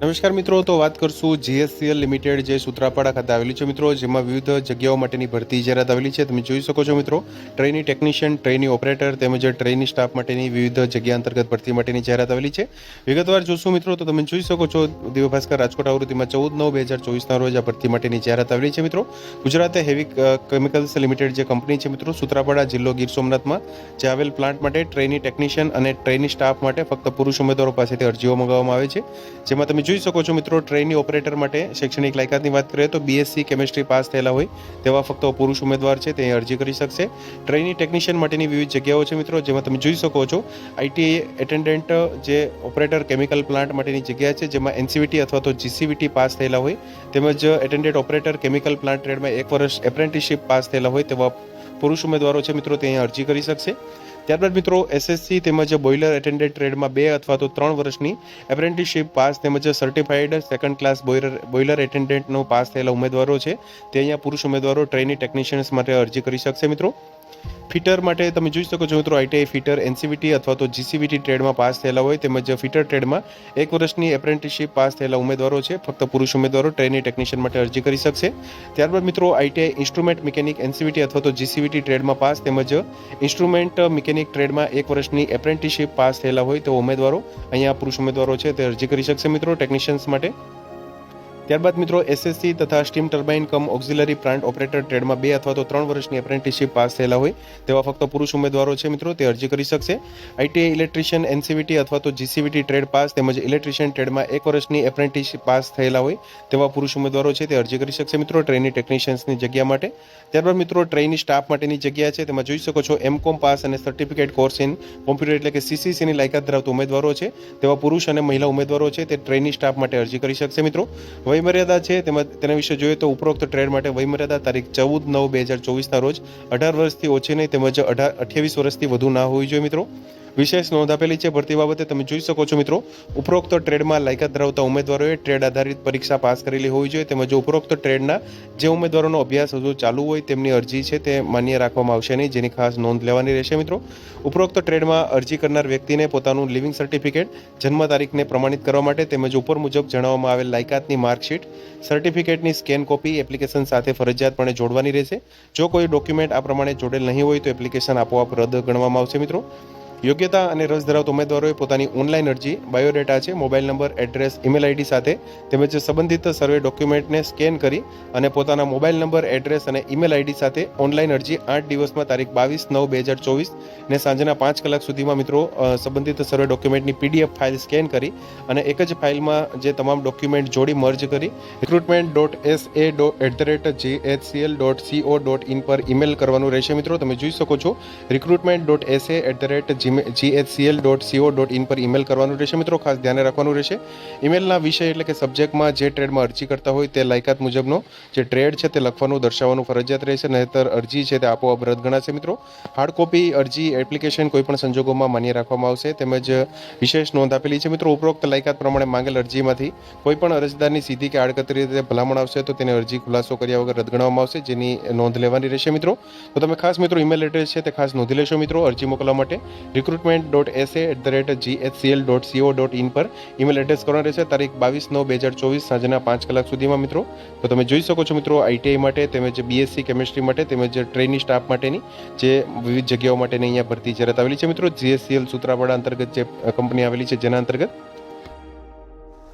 નમસ્કાર મિત્રો, તો વાત કરશું જીએસસીએલ લિમિટેડ જે સૂત્રાપાડા ખાતે આવેલી છે. મિત્રો, જેમાં વિવિધ જગ્યાઓ માટેની ભરતી જાહેરાત આવેલી છે. તમે જોઈ શકો છો મિત્રો ટ્રેની ટેકનિશિયન ટ્રેની ઓપરેટર તેમજ ટ્રેની સ્ટાફ માટેની વિવિધ જગ્યા અંતર્ગત ભરતી માટેની જાહેરાત આવેલી છે. વિગતવાર જોશું મિત્રો, તો તમે જોઈ શકો છો દિવ્ય ભાસ્કર રાજકોટ આવૃત્તિમાં ચૌદ નવ બે હજાર ચોવીસના રોજ આ ભરતી માટેની જાહેરાત આવેલી છે મિત્રો. ગુજરાતે હેવી કેમિકલ્સ લિમિટેડ જે કંપની છે મિત્રો, સૂત્રાપાડા જિલ્લો ગીર સોમનાથમાં, જે આવેલ પ્લાન્ટ માટે ટ્રેની ટેકનિશિયન અને ટ્રેની સ્ટાફ માટે ફક્ત પુરુષ ઉમેદવારો પાસેથી અરજીઓ મંગાવવામાં આવે છે. જેમાં તમે જોઈ શકો છો મિત્રો, ટ્રેનની ઓપરેટર માટે શૈક્ષણિક લાયકાતની વાત કરીએ તો બીએસસી કેમેસ્ટ્રી પાસ થયેલા હોય તેવા ફક્ત પુરુષ ઉમેદવાર છે, તે અરજી કરી શકશે. ટ્રેનની ટેકનિશિયન માટેની વિવિધ જગ્યાઓ છે મિત્રો, જેમાં તમે જોઈ શકો છો આઈટીઆઈ એટેન્ડન્ટ જે ઓપરેટર કેમિકલ પ્લાન્ટ માટેની જગ્યા છે, જેમાં એનસીવીટી અથવા તો જીસીવીટી પાસ થયેલા હોય, તેમજ એટેન્ડન્ટ ઓપરેટર કેમિકલ પ્લાન્ટ ટ્રેડમાં એક વર્ષ એપ્રેન્ટિસશીપ પાસ થયેલા હોય તેવા પુરુષ ઉમેદવારો છે મિત્રો, તે અરજી કરી શકશે. ત્યારબાદ મિત્રો એસએસસી તેમજ બોઇલર એટેન્ડન્ટ ટ્રેડમાં બે અથવા તો ત્રણ વર્ષની એપ્રેન્ટિસશીપ પાસ તેમજ certified second class boiler boiler એટેન્ડન્ટનો pass થયેલા ઉમેદવારો છે. તે અહીંયા પુરુષ ઉમેદવારો ટ્રેની ટેકનિશિયન્સ માટે અરજી કરી શકશે મિત્રો. ફિટર માટે તમે જોઈ શકો છો મિત્રો આઈટીઆઈ ફિટર એનસીવીટી અથવા તો જીસીવીટી ટ્રેડમાં પાસ થયેલા હોય તેમજ ફિટર ટ્રેડમાં એક વર્ષની એપ્રેન્ટિસશીપ પાસ થયેલા ઉમેદવારો છે, ફક્ત પુરુષ ઉમેદવારો ટ્રેની ટેકનિશિયન માટે અરજી કરી શકશે. ત્યારબાદ મિત્રો આઈટીઆઈ ઇન્સ્ટ્રુમેન્ટ મિકેનિક એનસીવીટી અથવા તો જીસીવીટી ટ્રેડમાં પાસ તેમજ ઇન્સ્ટ્રુમેન્ટ મિકેનિક ટ્રેડમાં એક વર્ષની એપ્રેન્ટિસશીપ પાસ થયેલા હોય તો ઉમેદવારો અહીંયા પુરુષ ઉમેદવારો છે, તે અરજી કરી શકશે મિત્રો ટેકનિશિયન્સ માટે. ત્યારબાદ મિત્રો એસએસસી તથા steam turbine cum auxiliary plant operator ટ્રેડમાં બે અથવા તો ત્રણ વર્ષની એપ્રેન્ટિસશીપ પાસ થયેલા હોય, તેવા ફક્ત પુરુષ ઉમેદવારો છે મિત્રો, તે અરજી કરી શકશે. આઈટીઆઈ ઇલેક્ટ્રિશિયન એનસીવીટી અથવા તો જીસીવીટી ટ્રેડ પાસ તેમજ ઇલેક્ટ્રિશિયન ટ્રેડમાં એક વર્ષની એપ્રેન્ટિસશીપ પાસ થયેલા હોય, તેવા પુરુષ ઉમેદવારો છે તે અરજી કરી શકશે મિત્રો ટ્રેની ટેકનિશિયન્સની જગ્યા માટે. ત્યારબાદ મિત્રો ટ્રેની સ્ટાફ માટેની જગ્યા છે, તેમાં જોઈ શકો છો એમકોમ પાસ અને સર્ટિફિકેટ કોર્સ ઇન કોમ્પ્યુટર એટલે કે સીસીસીની લાયકાત ધરાવતા ઉમેદવારો છે, તેવા પુરુષ અને મહિલા ઉમેદવારો છે તે ટ્રેની સ્ટાફ માટે અરજી કરી શકશે મિત્રો. વયમર્યાદા છે તેમજ તેના વિશે જોઈએ તો ઉપરોક્ત ટ્રેડ માટે વયમર્યાદા તારીખ ચૌદ નવ બે હજાર ચોવીસના રોજ અઢાર વર્ષથી ઓછી નહીં, તેમજ અઢાર અઠ્યાવીસ વર્ષથી વધુ ના હોવી જોઈએ મિત્રો. વિશેષ નોંધ આપેલી છે. ભરતી બાબતે તમે જોઈ શકો છો મિત્રો, ઉપરોક્ત ટ્રેડમાં લાયકાત ધરાવતા ઉમેદવારોએ ટ્રેડ આધારિત પરીક્ષા પાસ કરેલી હોવી જોઈએ. તેમજ ઉપરોક્ત ટ્રેડના જે ઉમેદવારોનો અભ્યાસ હજુ ચાલુ હોય તેમની અરજી છે તે માન્ય રાખવામાં આવશે નહીં. જેની ખાસ નોંધ લેવાની રહેશે મિત્રો. ઉપરોક્ત ટ્રેડમાં અરજી કરનાર વ્યક્તિને પોતાનું લિવિંગ સર્ટિફિકેટ જન્મ તારીખને પ્રમાણિત કરવા માટે તેમજ ઉપર મુજબ જણાવવામાં આવેલ લાયકાતની માર્કશીટ, સર્ટિફિકેટની સ્કેન કોપી, એપ્લિકેશન સાથે ફરજિયાતપણે જોડવાની રહેશે. જો કોઈ ડોક્યુમેન્ટ આ પ્રમાણે જોડેલ નહીં હોય તો એપ્લિકેશન આપોઆપ રદ ગણવામાં આવશે મિત્રો. યોગ્યતા અને રસ ધરાવતા ઉમેદવારોએ પોતાની ઓનલાઈન અરજી બાયોડેટા છે mobile number address email ID સાથે તેમજ સંબંધિત સર્વે ડોક્યુમેન્ટને સ્કેન કરી અને પોતાના મોબાઈલ નંબર એડ્રેસ અને ઈમેલ આઈડી સાથે ઓનલાઈન અરજી આઠ દિવસમાં તારીખ બાવીસ નવ બે હજાર ચોવીસ ને સાંજના પાંચ કલાક સુધીમાં મિત્રો સંબંધિત સર્વે ડોક્યુમેન્ટની પીડીએફ ફાઇલ સ્કેન કરી અને એક જ ફાઇલમાં જે તમામ ડોક્યુમેન્ટ જોડી મર્જ કરી recruitment dot S A at the rate G H C L dot CO dot in પર ઈમેલ કરવાનું રહેશે મિત્રો. તમે જોઈ શકો છો recruitment dot S A at the rate GHCL dot CO dot in પર ઈમેલ કરવાનું રહેશે. મિત્રો, ખાસ ધ્યાને રાખવાનું રહેશે. ઈમેલના વિષય એટલે કે સબ્જેક્ટમાં જે ટ્રેડમાં અરજી કરતા હોય તે લાયકાત મુજબનો જે ટ્રેડ છે તે લખવાનું, દર્શાવવાનું ફરજિયાત રહેશે. નહીતર અરજી છે તે આપોઆપ રદ ગણાશે, મિત્રો. હાર્ડ કોપી અરજી એપ્લિકેશન કોઈપણ સંજોગોમાં માન્ય રાખવામાં આવશે. તેમજ વિશેષ નોંધ આપેલી છે, મિત્રો. ઉપરોક્ત લાયકાત પ્રમાણે માંગેલ અરજીમાંથી કોઈપણ અરજદારની સીધી કે આડકતરી રીતે ભલામણ આવશે તો તેને અરજી ખુલાસો કર્યા વગર રદ ગણવામાં આવશે. જેની નોંધ લેવાની રહેશે, મિત્રો. તો તમે ખાસ, મિત્રો ઈમેલ એડ્રેસ છે તે ખાસ નોંધી લેશો, મિત્રો. અરજી મોકલવા માટે recruitment dot S A at the rate GHCL dot CO dot in પર ઈમેલ એડ્રેસ કરવાનો રહેશે. તારીખ બાવીસ નવ બે હજાર ચોવીસ સાંજના પાંચ કલાક સુધીમાં મિત્રો. તો તમે જોઈ શકો છો મિત્રો આઈટીઆઈ માટે તેમજ બીએસસી કેમેસ્ટ્રી માટે તેમજ ટ્રેની સ્ટાફ માટેની જે વિવિધ જગ્યાઓ માટેની અહીંયા ભરતી જાહેરાત આવેલી છે મિત્રો. જીએસસીએલ સૂત્રાપાડા અંતર્ગત જે કંપની આવેલી છે, જેના અંતર્ગત